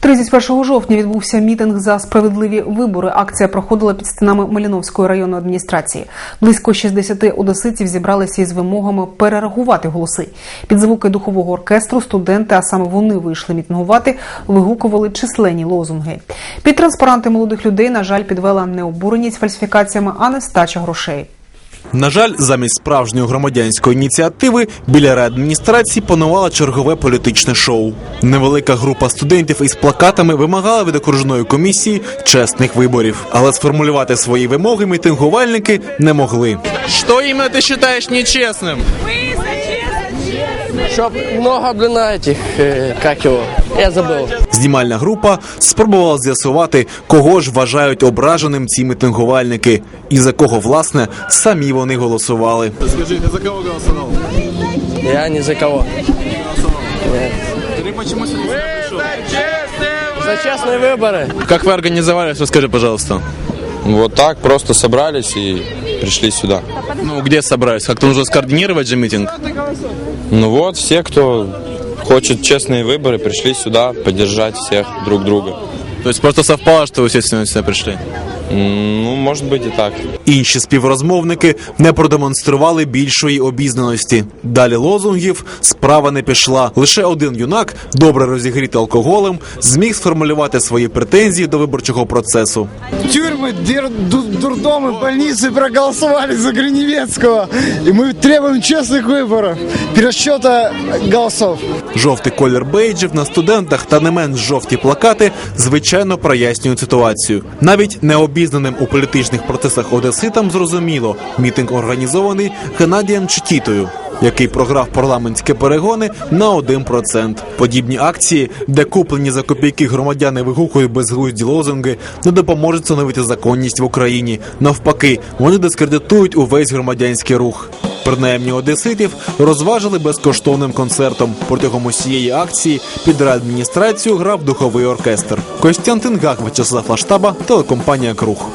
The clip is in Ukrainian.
31 жовтня відбувся мітинг за справедливі вибори. Акція проходила під стінами Маліновської районної адміністрації. Близько 60 одеситів зібралися із вимогами перерахувати голоси. Під звуки духового оркестру студенти, а саме вони вийшли мітингувати, вигукували численні лозунги. Під транспаранти молодих людей, на жаль, підвела не обуреність фальсифікаціями, а нестача грошей. На жаль, замість справжньої громадянської ініціативи біля реадміністрації панувало чергове політичне шоу. Невелика група студентів із плакатами вимагала від окружної комісії чесних виборів, але сформулювати свої вимоги мітингувальники не могли. Что именно ты считаешь нечестным? Чтоб много, блин, этих, э, как его, я забыл. Знімальна група спробувала з'ясувати, кого ж вважають ображеним ці мітингувальники, і за кого власне самі вони голосували. Скажи, ты за кого голосовал? Я ни за кого. Ты почему сюда пришел? За честные выборы. Как вы организовались, расскажи, пожалуйста. Вот так просто собрались и пришли сюда. Ну, где собрались? Как-то нужно скоординировать же митинг. Ну вот, все, кто хочет честные выборы, пришли сюда поддержать всех друг друга. То есть просто совпало, что вы все сегодня сюда пришли? М, Ну, может быть и так. Інші співрозмовники не продемонстрували більшої обізнаності. Далі лозунгів справа не пішла. Лише один юнак, добре розігрітий алкоголем, зміг сформулювати свої претензії до виборчого процесу. тюрьмы, дер- ду- дурдомы, больницы проголосовали за Гриневецкого. И мы требуем честных выборов, пересчета голосов. Жовтий колір бейджів на студентах та не менш жовті плакати звичайно прояснюють ситуацію. Навіть необізнаним у політичних процесах одеситам зрозуміло, мітинг організований Геннадієм Чтітою. Який програв парламентські перегони на 1%. Подібні акції, де куплені за копійки громадяни вигукують безглузді лозунги, не допоможуть встановити законність в Україні. Навпаки, вони дискредитують увесь громадянський рух. Принаймні одеситів розважили безкоштовним концертом. Протягом усієї акції під адміністрацію грав духовий оркестр. Костянтин Гак, Вячеслав Лаштаба, телекомпанія Круг.